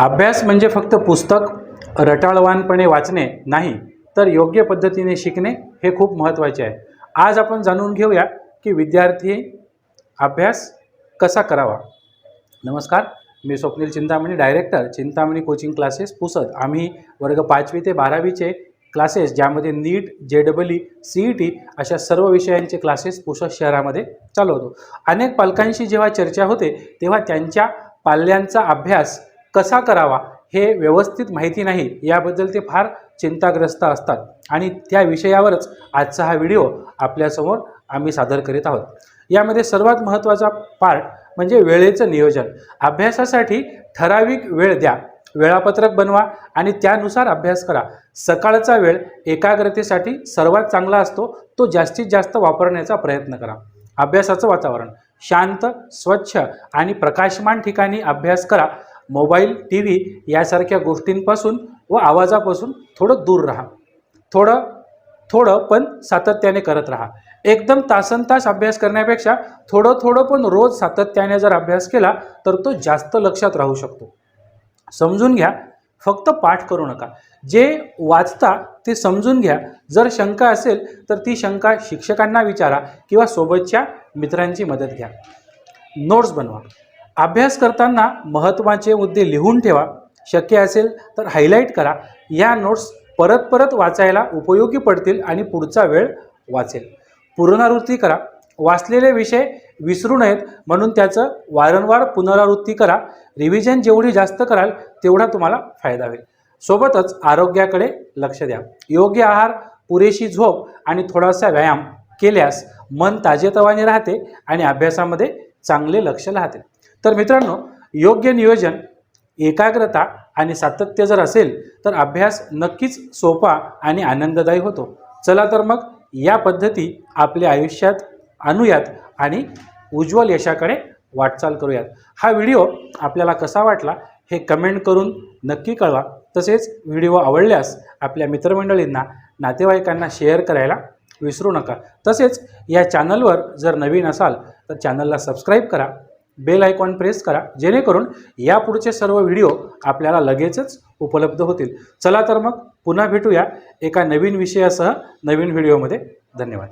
अभ्यास म्हणजे फक्त पुस्तक रटाळवानपणे वाचणे नाही तर योग्य पद्धतीने शिकणे हे खूप महत्त्वाचे आहे. आज आपण जाणून घेऊया की विद्यार्थी अभ्यास कसा करावा. नमस्कार मी Swapnil Chintamani director Chintamani coaching classes Pusad. आम्ही वर्ग पाचवी ते बारावीचे क्लासेस ज्यामध्ये NEET J double E C E T अशा सर्व विषयांचे क्लासेस पुसद शहरामध्ये चालवतो. अनेक पालकांशी जेव्हा चर्चा होते तेव्हा त्यांच्या पाल्यांचा अभ्यास कसा करावा हे व्यवस्थित माहिती नाही याबद्दल ते फार चिंताग्रस्त असतात. आणि त्या विषयावरच आजचा हा व्हिडिओ आपल्यासमोर आम्ही सादर करीत आहोत. यामध्ये सर्वात महत्त्वाचा पार्ट म्हणजे वेळेचं नियोजन. अभ्यासासाठी ठराविक वेळ द्या वेळापत्रक बनवा आणि त्यानुसार अभ्यास करा. सकाळचा वेळ एकाग्रतेसाठी सर्वात चांगला असतो तो जास्तीत जास्त वापरण्याचा प्रयत्न करा. अभ्यासाचं वातावरण शांत स्वच्छ आणि प्रकाशमान ठिकाणी अभ्यास करा. मोबाईल टी व्ही यासारख्या गोष्टींपासून व आवाजापासून थोडं दूर राहा. थोडं थोडं पण सातत्याने करत राहा. एकदम तासन तास अभ्यास करण्यापेक्षा थोडं थोडं पण रोज सातत्याने जर अभ्यास केला तर तो जास्त लक्षात राहू शकतो. समजून घ्या फक्त पाठ करू नका. जे वाचता ते समजून घ्या. जर शंका असेल तर ती शंका शिक्षकांना विचारा किंवा सोबतच्या मित्रांची मदत घ्या. नोट्स बनवा. अभ्यास करताना महत्त्वाचे मुद्दे लिहून ठेवा. शक्य असेल तर हायलाईट करा. या नोट्स परत परत वाचायला उपयोगी पडतील आणि पुढचा वेळ वाचेल. पुनरावृत्ती करा. वाचलेले विषय विसरू नयेत म्हणून त्याचं वारंवार पुनरावृत्ती करा. रिव्हिजन जेवढी जास्त कराल तेवढा तुम्हाला फायदा होईल. सोबतच आरोग्याकडे लक्ष द्या. योग्य आहार पुरेशी झोप आणि थोडासा व्यायाम केल्यास मन ताजेतवाने राहते आणि अभ्यासामध्ये चांगले लक्ष राहते. तर मित्रांनो योग्य नियोजन एकाग्रता आणि सातत्य जर असेल तर अभ्यास नक्कीच सोपा आणि आनंददायी होतो. चला तर मग या पद्धती आपल्या आयुष्यात आणूयात आणि उज्ज्वल यशाकडे वाटचाल करूयात. हा व्हिडिओ आपल्याला कसा वाटला हे कमेंट करून नक्की कळवा. तसेच व्हिडिओ आवडल्यास आपल्या मित्रमंडळींना नातेवाईकांना शेअर करायला विसरू नका. तसेच या चॅनलवर जर नवीन असाल तर चॅनलला सबस्क्राईब करा. बेल आयकॉन प्रेस करा जेणेकरून यापुढचे सर्व व्हिडिओ आपल्याला लगेचच उपलब्ध होतील. चला तर मग पुन्हा भेटूया एका नवीन विषयासह नवीन व्हिडिओमध्ये. धन्यवाद.